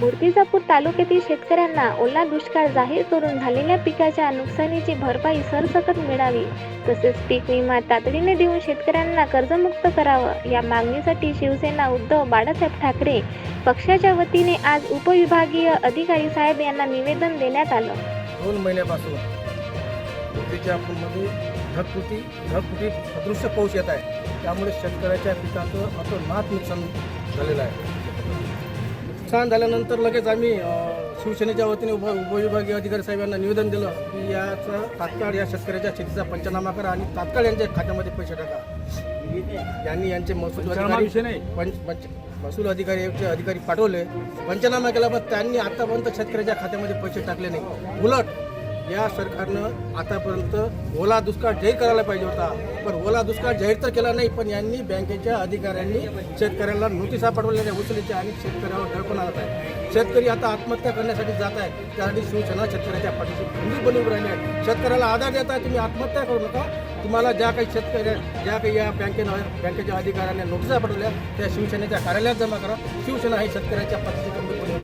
मूर्तिजापूर तालुक्यातील शेतकऱ्यांना ओला दुष्काळ जाहीर करून झालेल्या पिकाच्या नुकसानीची भरपाई सरसकट मिळावी तसेच पीक विमा तातडीने देऊन शेतकऱ्यांना कर्जमुक्त करावं या मागणीसाठी शिवसेना उद्धव बाळासाहेब ठाकरे पक्षाच्या वतीने आज उपविभागीय अधिकारी साहेब यांना निवेदन देण्यात आलं. दोन महिन्यापासून ढगफुटी ढगफुटी पाऊस येत आहे. त्यामुळे शेतकऱ्याच्या पिकाचं अतोनात नुकसान झालेलं आहे. नुकसान झाल्यानंतर लगेच आम्ही शिवसेनेच्या वतीने उप उपविभागीय अधिकारी साहेबांना निवेदन दिलं की याचा तात्काळ या शेतकऱ्याच्या शेतीचा पंचनामा करा आणि तात्काळ यांच्या खात्यामध्ये पैसे टाका. यांनी यांचे महसूल अधिकारी पंच पंच महसूल अधिकारी अधिकारी पाठवले. पंचनामा केला पण त्यांनी आतापर्यंत शेतकऱ्याच्या खात्यामध्ये पैसे टाकले नाही. उलट या सरकारनं आतापर्यंत ओला दुष्काळ जाहीर करायला पाहिजे होता. पण ओला दुष्काळ जाहीर तर केला नाही पण यांनी बँकेच्या अधिकाऱ्यांनी शेतकऱ्यांना नोटिसा पाठवलेल्या उचलीच्या आणि शेतकऱ्यावर दडपण आणत आहे शेतकरी आता आत्महत्या करण्यासाठी जात आहे त्यासाठी शिवसेना शेतकऱ्याच्या पाठीशी खंबीर बनवून राहिली आहे. शेतकऱ्याला आधार देत आहे तुम्ही आत्महत्या करू नका. तुम्हाला ज्या काही शेतकऱ्या ज्या काही या बँकेनं बँकेच्या अधिकाऱ्यांनी नोटिसा पाठवल्या त्या शिवसेनेच्या कार्यालयात जमा करा. शिवसेना ही शेतकऱ्याच्या पाठीशी खंबीर